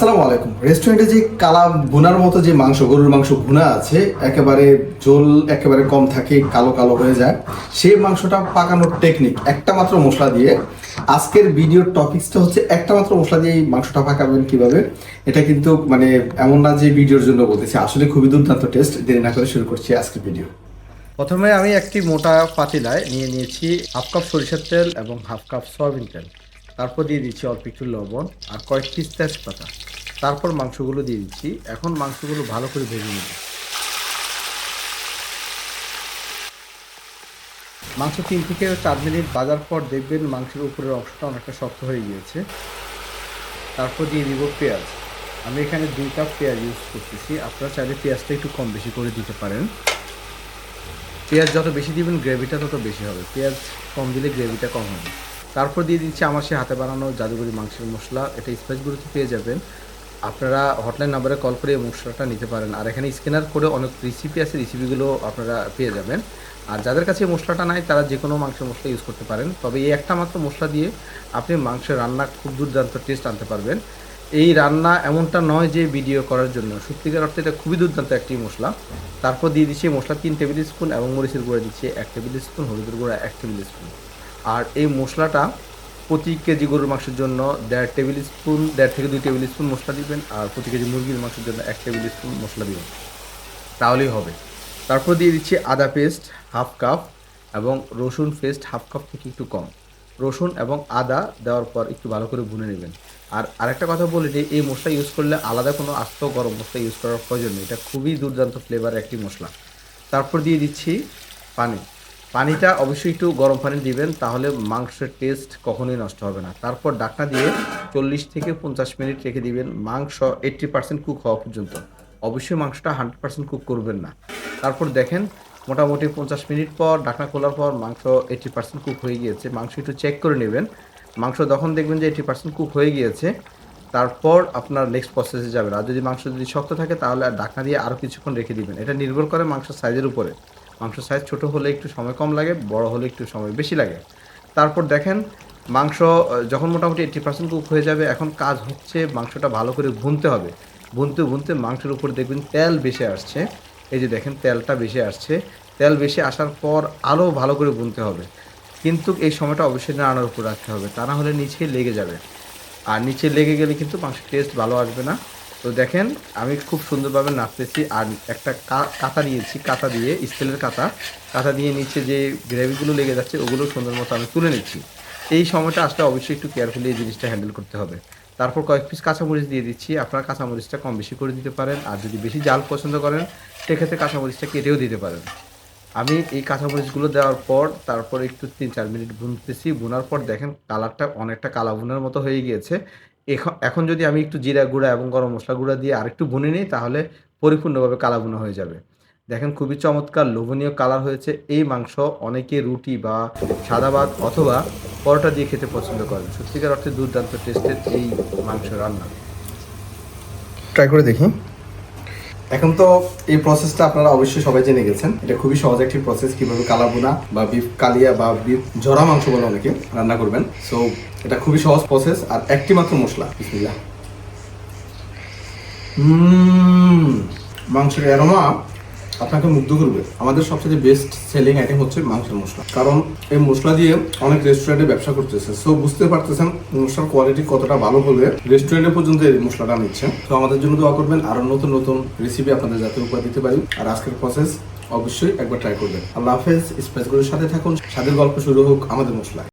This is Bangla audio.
আসসালামু আলাইকুম। রেস্টুরেন্টে যে কালা ভুনার মতো যে মাংস, গরুর মাংস ভুনা আছে, একেবারে ঝোল একেবারে কম থাকে, কালো কালো হয়ে যায়। সেই মাংসটা পাকানোর টেকনিক একটা মাত্র মশলা দিয়ে। আজকের ভিডিওর টপিকসটা হচ্ছে একটা মাত্র মশলা দিয়ে মাংসটা পাকাবেন কীভাবে? এটা কিন্তু মানে এমন না যে ভিডিওর জন্য বলতেছি, আসলে খুবই দুর্দান্ত টেস্ট দেরি না করে শুরু করছি আজকের ভিডিও প্রথমে আমি একটি মোটা পাতিলায় নিয়ে নিয়েছি হাফ কাপ সরিষার তেল এবং হাফ কাপ সয়াবিন তেল। তারপর দিয়ে দিচ্ছি অল্প একটু লবণ আর কয়েক পিস তেজপাতা। তারপর মাংসগুলো দিয়ে দিচ্ছি। এখন মাংসগুলো ভালো করে ভেজে নেব। মাংস তিন থেকে চার মিনিট বাজার পর দেখবেন মাংসের উপরের অংশটা অনেকটা শক্ত হয়ে গিয়েছে। তারপর দিয়ে দিব পেঁয়াজ। আমি এখানে দুই কাপ পেঁয়াজ ইউজ করতেছি। আপনারা চাইলে পেঁয়াজটা একটু কম বেশি করে দিতে পারেন। পেঁয়াজ যত বেশি দিবেন, গ্রেভিটা তত বেশি হবে। পেঁয়াজ কম দিলে গ্রেভিটা কম হবে। তারপর দিয়ে দিচ্ছি আমার সে হাতে বানানো জাদুঘরি মাংসের মশলা। এটা স্পাইসগুলোতে পেয়ে যাবেন। আপনারা হটলাইন নাম্বারে কল করে এই মশলাটা নিতে পারেন। আর এখানে স্ক্যানার করে অনেক রেসিপি আছে রেসিপিগুলো আপনারা পেয়ে যাবেন। আর যাদের কাছে মশলাটা নাই, তারা যে কোনো মাংসের মশলা ইউজ করতে পারেন। তবে এই একটা মাত্র মশলা দিয়ে আপনি মাংসের রান্না খুব দুর্দান্ত টেস্ট আনতে পারবেন। এই রান্না এমনটা নয় যে ভিডিও করার জন্য। সত্যিকার অর্থে এটা খুবই দুর্দান্ত একটি মশলা তারপর দিয়ে দিচ্ছি মশলা তিন টেবিল স্পুন এবং মরিচের গুঁড়া দিচ্ছি এক টেবিল স্পুন হলুদের গুঁড়া এক টেবিল স্পুন আর এই মশলাটা প্রতি কেজি গরুর মাংসের জন্য দেড় টেবিল স্পুন দেড় থেকে দুই টেবিল স্পুন মশলা দিবেন আর প্রতি কেজি মুরগির মাংসের জন্য এক টেবিল স্পুন মশলা দিবেন। তাহলেই হবে। তারপর দিয়ে দিচ্ছি আদা পেস্ট হাফ কাপ এবং রসুন পেস্ট হাফ কাপ থেকে একটু কম। রসুন এবং আদা দেওয়ার পর একটু ভালো করে ভুনে নেবেন। আর আরেকটা কথা বলি যে, এই মশলা ইউজ করলে আলাদা কোনো আস্ত গরম মশলা ইউজ করার প্রয়োজন নেই। এটা খুবই দুর্দান্ত ফ্লেভার একটি মশলা। তারপর দিয়ে দিচ্ছি পানি। পানিটা অবশ্যই একটু গরম পানি দিবেন, তাহলে মাংসের টেস্ট কখনোই নষ্ট হবে না। তারপর ডাকনা দিয়ে চল্লিশ থেকে পঞ্চাশ মিনিট রেখে দিবেন। মাংস এইট্টি পার্সেন্ট কুক হওয়া পর্যন্ত। অবশ্যই মাংসটা হান্ড্রেড পার্সেন্ট কুক করবেন না। তারপর দেখেন, মোটামুটি পঞ্চাশ মিনিট পর, ডাকনা খোলার পর মাংস এইট্টি পার্সেন্ট কুক হয়ে গিয়েছে। মাংস একটু চেক করে নেবেন। মাংস যখন দেখবেন যে এইটটি পার্সেন্ট কুক হয়ে গিয়েছে, তারপর আপনার নেক্সট প্রসেসে যাবেন। আর যদি মাংস যদি শক্ত থাকে, তাহলে আর ঢাকনা দিয়ে আরও কিছুক্ষণ রেখে দিবেন। এটা নির্ভর করে মাংসের সাইজের উপরে। মাংস সাইজ ছোট হলে একটু সময় কম লাগে, বড় হলে একটু সময় বেশি লাগে। তারপর দেখেন, মাংস যখন মোটামুটি এইটটি পার্সেন্ট কুক হয়ে যাবে, এখন কাজ হচ্ছে মাংসটা ভালো করে ভুনতে হবে। ভুনতে ভুনতে মাংসের উপর দেখবেন তেল বেশি আসছে। এই যে দেখেন, তেলটা বেশি আসছে। তেল বেশি আসার পর আরও ভালো করে ভুনতে হবে। কিন্তু এই সময়টা অবশ্যই রান্নার উপর রাখতে হবে, তা না হলে নিচে লেগে যাবে। আর নিচে লেগে গেলে কিন্তু মাংসের টেস্ট ভালো আসবে না। তো দেখেন, আমি খুব সুন্দরভাবে নাচতেছি আর একটা কা- কাঁটা দিয়েছি কাঁটা দিয়ে, স্টিলের কাঁটা কাঁটা দিয়ে নিচে যে গ্রেভিগুলো লেগে যাচ্ছে, ওগুলো সুন্দর মতো আমি তুলে নিচ্ছি। এই সময়টা আসলে অবশ্যই একটু কেয়ারফুলি এই জিনিসটা হ্যান্ডেল করতে হবে। তারপর কয়েক পিস কাঁচামরিচ দিয়ে দিচ্ছি। আপনারা কাঁচামরিচটা কম বেশি করে দিতে পারেন। আর যদি বেশি জাল পছন্দ করেন, সেক্ষেত্রে কাঁচামরিচটা কেটেও দিতে পারেন। আমি এই কাঁচামরিচগুলো দেওয়ার পর, তারপর একটু তিন চার মিনিট ভুনতেছি। ভুনার পর দেখেন কালারটা অনেকটা কালা ভুনার মতো হয়ে গিয়েছে। এখন যদি আমি একটু জিরা গুঁড়া এবং গরম মশলা গুঁড়া দিয়ে আরেকটু ভুনে নিই, তাহলে পরিপূর্ণভাবে কালা ভুনা হয়ে যাবে। দেখেন খুবই চমৎকার, লোভনীয় কালার হয়েছে। এই মাংস অনেকে রুটি বা সাদা ভাত অথবা পরোটা দিয়ে খেতে পছন্দ করেন। সত্যিকার অর্থে দুর্দান্ত টেস্টের এই মাংস রান্না। ট্রাই করে দেখি। এখন তো এই প্রসেসটা আপনারা অবশ্যই সবাই জেনে গেছেন। এটা খুবই সহজ একটি প্রসেস কীভাবে কালাবোনা বা বিফ কালিয়া বা বিফ ঝরা মাংস বলে অনেকে রান্না করবেন। সো এটা খুবই সহজ প্রসেস আর একটি মাত্র মশলা। মাংসের অ্যারোমা আপনাকে মুগ্ধ করবে। আমাদের সবচেয়ে বেস্ট সেলিং আইটেম হচ্ছে মাংসের মশলা। কারণ এই মশলা দিয়ে অনেক রেস্টুরেন্টে ব্যবসা করতেছে। সো বুঝতে পারতেছেন মশলার কোয়ালিটি কতটা ভালো হলে রেস্টুরেন্টে পর্যন্ত এই মশলাটা নিচ্ছে তো আমাদের জন্য দোয়া করবেন আরও নতুন নতুন রেসিপি আপনাদের যাতে উপহার দিতে পারি। আর আজকের প্রসেস অবশ্যই একবার ট্রাই করবেন। আল্লাহ হাফেজ স্পাইসগুলোর সাথে থাকুন। স্বাদের গল্প শুরু হোক আমাদের মশলায়।